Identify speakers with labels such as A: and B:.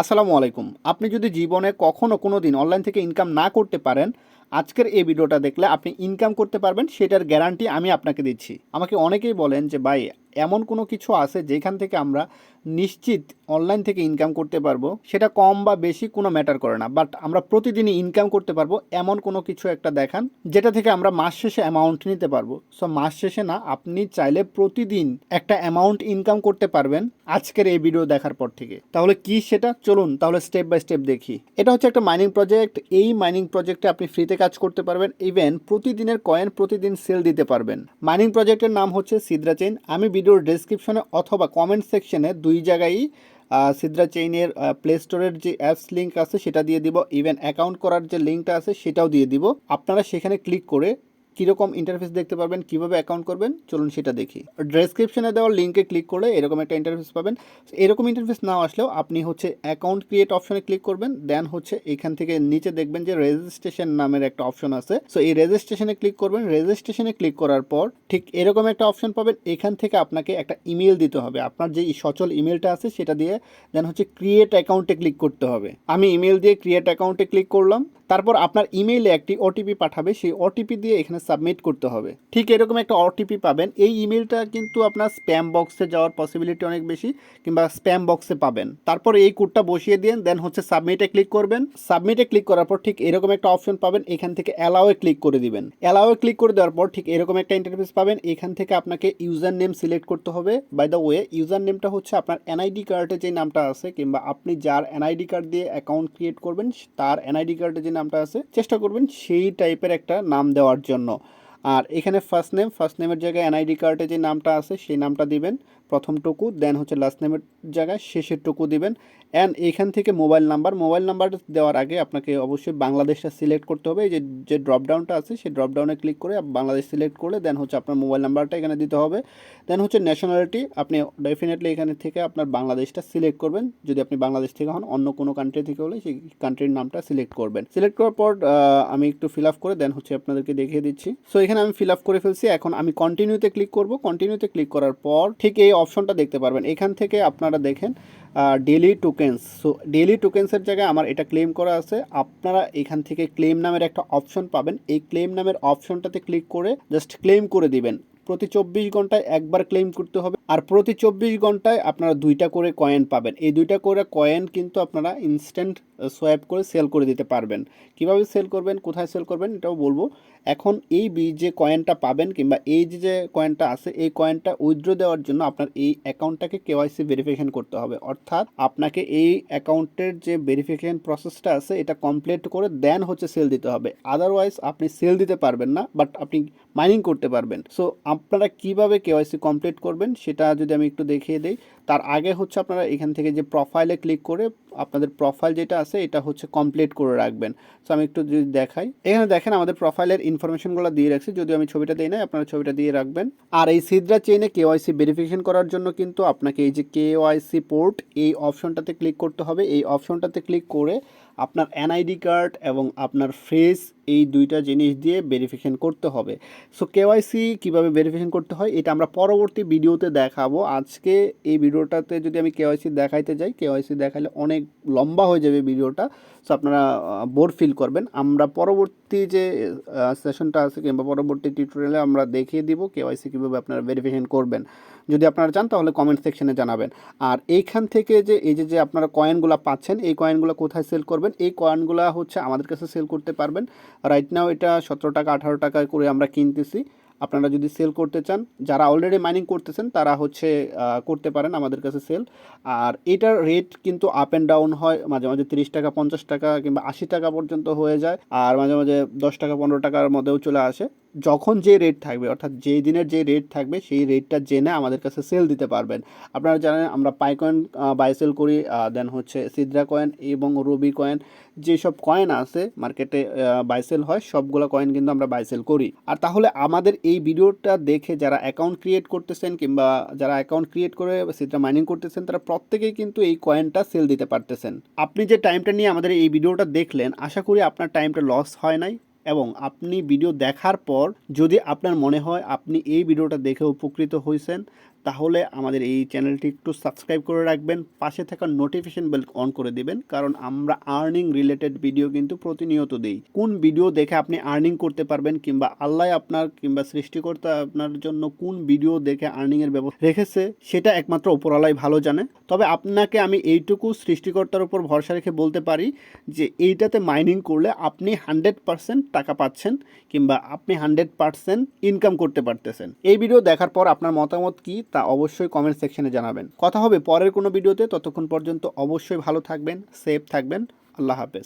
A: আসসালামু আলাইকুম। আপনি যদি জীবনে কখনও কোনো দিন অনলাইন থেকে ইনকাম না করতে পারেন, আজকের এই ভিডিওটা দেখলে আপনি ইনকাম করতে পারবেন, সেটার গ্যারান্টি আমি আপনাকে দিচ্ছি। আমাকে অনেকেই বলেন যে, ভাই এমন কোনো কিছু আছে যেখান থেকে আমরা নিশ্চিত অনলাইন থেকে ইনকাম করতে পারব? সেটা কম বা বেশি কোনো ম্যাটার করে না বাট আমরা প্রতিদিনই ইনকাম করতে পারব, এমন কোনো কিছু একটা দেখান, যেটা থেকে আমরা মাস শেষে অ্যামাউন্ট নিতে পারব। সো মাস শেষে না, আপনি চাইলে প্রতিদিন একটা অ্যামাউন্ট ইনকাম করতে পারবেন আজকের এই ভিডিও দেখার পর থেকে। তাহলে কি সেটা? চলুন, তাহলে স্টেপ বাই স্টেপ দেখি। এটা হচ্ছে একটা মাইনিং প্রজেক্ট এই মাইনিং প্রজেক্টে আপনি ফ্রিতে কাজ করতে পারবেন ইভেন প্রতিদিনের কয়েন প্রতিদিন সেল দিতে পারবেন। মাইনিং প্রজেক্টের নাম হচ্ছে সিদ্রা চেইন আমি ভিডিওর ডেসক্রিপশনে অথবা কমেন্ট সেকশনে দুই জায়গায় সিদ্রা চেইনের প্লে স্টোরের যে অ্যাপস লিঙ্ক আছে, সেটা দিয়ে দিব। ইভেন অ্যাকাউন্ট করার যে লিঙ্কটা আছে, সেটাও দিয়ে দিব। আপনারা সেখানে ক্লিক করে কীরকম ইন্টারফেস দেখতে পারবেন, কীভাবে অ্যাকাউন্ট করবেন, চলুন সেটা দেখি। ডেসক্রিপশনে দেওয়া লিঙ্কে ক্লিক করে এরকম একটা ইন্টারফেস পাবেন। এরকম ইন্টারফেস না আসলেও আপনি হচ্ছে অ্যাকাউন্ট ক্রিয়েট অপশনে ক্লিক করবেন দেন হচ্ছে এখান থেকে নিচে দেখবেন যে রেজিস্ট্রেশন নামের একটা অপশন আছে। সো এই রেজিস্ট্রেশনে ক্লিক করবেন। রেজিস্ট্রেশনে ক্লিক করার পর ঠিক এরকম একটা অপশন পাবেন। এখান থেকে আপনাকে একটা ইমেল দিতে হবে। আপনার যে সচল ইমেলটা আছে সেটা দিয়ে দেন হচ্ছে ক্রিয়েট অ্যাকাউন্টে ক্লিক করতে হবে। আমি ইমেল দিয়ে ক্রিয়েট অ্যাকাউন্টে ক্লিক করলাম। তারপর আপনার ইমেইলে একটি ওটিপি পাঠাবে, সেই ওটিপি দিয়ে এখানে সাবমিট করতে হবে। ঠিক এরকম একটা ওটিপি পাবেন। এই ইমেলটা কিন্তু আপনার স্প্যাম বক্সে যাওয়ার পসিবিলিটি অনেক বেশি, কিংবা স্প্যাম বক্সে পাবেন। তারপর এই কোডটা বসিয়ে দিন দেন হচ্ছে সাবমিটে ক্লিক করবেন। সাবমিটে ক্লিক করার পর ঠিক এরকম একটা অপশন পাবেন, এখান থেকে অ্যালাওয়ে ক্লিক করে দিবেন। অ্যালাওয়ে ক্লিক করে দেওয়ার পর ঠিক এরকম একটা ইন্টারফেস পাবেন, এখান থেকে আপনাকে ইউজার নেম সিলেক্ট করতে হবে। বাই দ্য ওয়ে ইউজার নেমটা হচ্ছে আপনার এনআইডি কার্ডে যে নামটা আছে, কিংবা আপনি যার এনআইডি কার্ড দিয়ে অ্যাকাউন্ট ক্রিয়েট করবেন, তার এনআইডি কার্ডে যে নামটা আছে চেষ্টা করবেন সেই টাইপের একটা নাম দেওয়ার জন্য। আর এখানে ফার্স্ট নেম ফার্স্ট নেমের জায়গায় এনআইডি কার্ডে যে নামটা আছে, সেই নামটা দিবেন। প্রথমটুকু দেন হচ্ছে লাস্ট নেমের জায়গায়, শেষেরটুকু দিবেন। অ্যান্ড এখান থেকে মোবাইল নাম্বার মোবাইল নাম্বার দেওয়ার আগে আপনাকে অবশ্যই বাংলাদেশটা সিলেক্ট করতে হবে। এই যে যে ড্রপডাউনটা আছে, সেই ড্রপডাউনে ক্লিক করে বাংলাদেশ সিলেক্ট করলে দেন হচ্ছে আপনার মোবাইল নাম্বারটা এখানে দিতে হবে। দেন হচ্ছে ন্যাশনালিটি আপনি ডেফিনেটলি এখানে থেকে আপনার বাংলাদেশটা সিলেক্ট করবেন। যদি আপনি বাংলাদেশ থেকে হন, অন্য কোনো কান্ট্রি থেকে হলে সেই কান্ট্রির নামটা সিলেক্ট করবেন। সিলেক্ট করার পর আমি একটু ফিল আপ করে দেন হচ্ছে আপনাদেরকে দেখিয়ে দিচ্ছি। সো এখানে আমি ফিল আপ করে ফেলছি। এখন আমি কন্টিনিউতে ক্লিক করব। কন্টিনিউতে ক্লিক করার পর ঠিক এই অপশনটা দেখতে পারবেন। এখান থেকে আপনারা দেখেন ডেলি টোকেন্স সো ডেলি টোকেন্সের জায়গায় আমার এটা ক্লেম করা আছে। আপনারা এখান থেকে ক্লেম নামের একটা অপশন পাবেন। এই ক্লেম নামের অপশনটাতে ক্লিক করে জাস্ট ক্লেম করে দিবেন। প্রতি চব্বিশ ঘন্টায় একবার ক্লেম করতে হবে। আর প্রতি চব্বিশ ঘন্টায় আপনারা দুইটা করে কয়েন পাবেন। এই দুইটা করে কয়েন কিন্তু আপনারা ইনস্ট্যান্ট সোয়াইপ করে সেল করে দিতে পারবেন। কীভাবে সেল করবেন, কোথায় সেল করবেন, এটাও বলব। এখন এই বি- যে কয়েনটা পাবেন কিংবা এই যে যে কয়েনটা আছে, এই কয়েনটা উইথড্র দেওয়ার জন্য আপনার এই অ্যাকাউন্টটাকে কেওয়াইসি ভেরিফিকেশন করতে হবে। অর্থাৎ আপনাকে এই অ্যাকাউন্টের যে ভেরিফিকেশন প্রসেসটা আছে, এটা কমপ্লিট করে দেন হচ্ছে সেল দিতে হবে। আদারওয়াইজ আপনি সেল দিতে পারবেন না বাট আপনি মাইনিং করতে পারবেন। সো আপনারা কীভাবে কেওয়াইসি কমপ্লিট করবেন, সেটা যদি আমি একটু দেখিয়ে দিই, তার আগে হচ্ছে আপনারা এখান থেকে যে প্রোফাইলে ক্লিক করে আপনাদের প্রোফাইল যেটা আছে, এটা হচ্ছে কমপ্লিট করে রাখবেন। সো আমি একটু যদি দেখাই, এখানে দেখেন আমাদের প্রোফাইলের ইনফরমেশনগুলো দিয়ে রাখছি। যদিও আমি ছবিটা দিই না আপনারা ছবিটা দিয়ে রাখবেন। আর এই সিদ্রা চেইনে কেওয়াইসি ভেরিফিকেশন করার জন্য কিন্তু আপনাকে এই যে কেওয়াইসি পোর্ট এই অপশনটাতে ক্লিক করতে হবে। এই অপশনটাতে ক্লিক করে আপনার এনআইডি কার্ড এবং আপনার ফেস এই দুইটা জিনিস দিয়ে ভেরিফিকেশন করতে হবে। সো কেওয়াইসি কীভাবে ভেরিফিকেশন করতে হয়, এটা আমরা পরবর্তী ভিডিওতে দেখাবো। আজকে এই ভিডিওটাতে যদি আমি কেওয়াইসি দেখাইতে যাই কেওয়াইসি দেখালে অনেক লম্বা হয়ে যাবে ভিডিওটা। সো আপনারা বোর ফিল করবেন। আমরা পরবর্তী যে সেশনটা আছে কিংবা পরবর্তী টিউটোরিয়ালে আমরা দেখিয়ে দিব কেওয়াইসি কীভাবে আপনারা ভেরিফিকেশন করবেন। যদি আপনারা চান, তাহলে কমেন্ট সেকশনে জানাবেন। আর এইখান থেকে যে, এই যে যে আপনারা কয়েনগুলো পাচ্ছেন, এই কয়েনগুলো কোথায় সেল করবেন এই কয়েনগুলো হচ্ছে আমাদের কাছে সেল করতে পারবেন। রাইট নাও এটা সতেরো টাকা, আঠারো টাকা করে আমরা কিনতেছি। আপনারা যদি সেল করতে চান, যারা অলরেডি মাইনিং করতেছেন, তারা হচ্ছে করতে পারেন আমাদের কাছে সেল আর এটার রেট কিন্তু আপ অ্যান্ড ডাউন হয়। মাঝে মাঝে তিরিশ টাকা, পঞ্চাশ টাকা কিংবা আশি টাকা পর্যন্ত হয়ে যায়। আর মাঝে মাঝে দশ টাকা, পনেরো টাকার মধ্যেও চলে আসে। যখন যে রেট থাকবে, অর্থাৎ যেই দিনের যে রেট থাকবে, সেই রেটটা জেনে আমাদের কাছে সেল দিতে পারবেন। আপনারা জানেন, আমরা পাই কয়েন বাই সেল করি দেন হচ্ছে সিদ্রা কয়েন এবং রবি কয়েন যেসব কয়েন আছে মার্কেটে বাই সেল হয়, সবগুলো কয়েন কিন্তু আমরা বাই সেল করি। আর তাহলে আমাদের এই ভিডিওটা দেখে যারা অ্যাকাউন্ট ক্রিয়েট করতেছেন কিংবা যারা অ্যাকাউন্ট ক্রিয়েট করে সিদ্রা মাইনিং করতেছেন, তারা প্রত্যেকেই কিন্তু এই কয়েনটা সেল দিতে পারতেছেন। আপনি যে টাইমটা নিয়ে আমাদের এই ভিডিওটা দেখলেন, আশা করি আপনার টাইমটা লস হয় নাই। এবং আপনি ভিডিও দেখার পর যদি আপনার মনে হয় আপনি এই ভিডিওটা দেখে উপকৃত হয়েছেন তাহলে আমাদের এই চ্যানেলটি একটু সাবস্ক্রাইব করে রাখবেন, পাশে থাকা নোটিফিকেশন বেল অন করে দিবেন, কারণ আমরা আর্নিং রিলেটেড ভিডিও কিন্তু প্রতিনিয়ত দিই। কোন ভিডিও দেখে আপনি আর্নিং করতে পারবেন কিংবা আল্লাহ আপনার কিংবা সৃষ্টিকর্তা আপনার জন্য কোন ভিডিও দেখে আর্নিংয়ের ব্যবস্থা রেখেছে, সেটা একমাত্র উপরালাই ভালো জানে। তবে আপনাকে আমি এইটুকু সৃষ্টিকর্তার উপর ভরসা রেখে বলতে পারি যে, এইটাতে মাইনিং করলে আপনি হান্ড্রেড পার্সেন্ট টাকা পাচ্ছেন কিংবা আপনি হান্ড্রেড পার্সেন্ট ইনকাম করতে পারতেছেন। এই ভিডিও দেখার পর আপনার মতামত কি? তা অবশ্যই কমেন্ট সেকশনে জানাবেন। কথা হবে পরের কোনো ভিডিওতে ততক্ষণ পর্যন্ত অবশ্যই ভালো থাকবেন সেফ থাকবেন। আল্লাহ হাফেজ।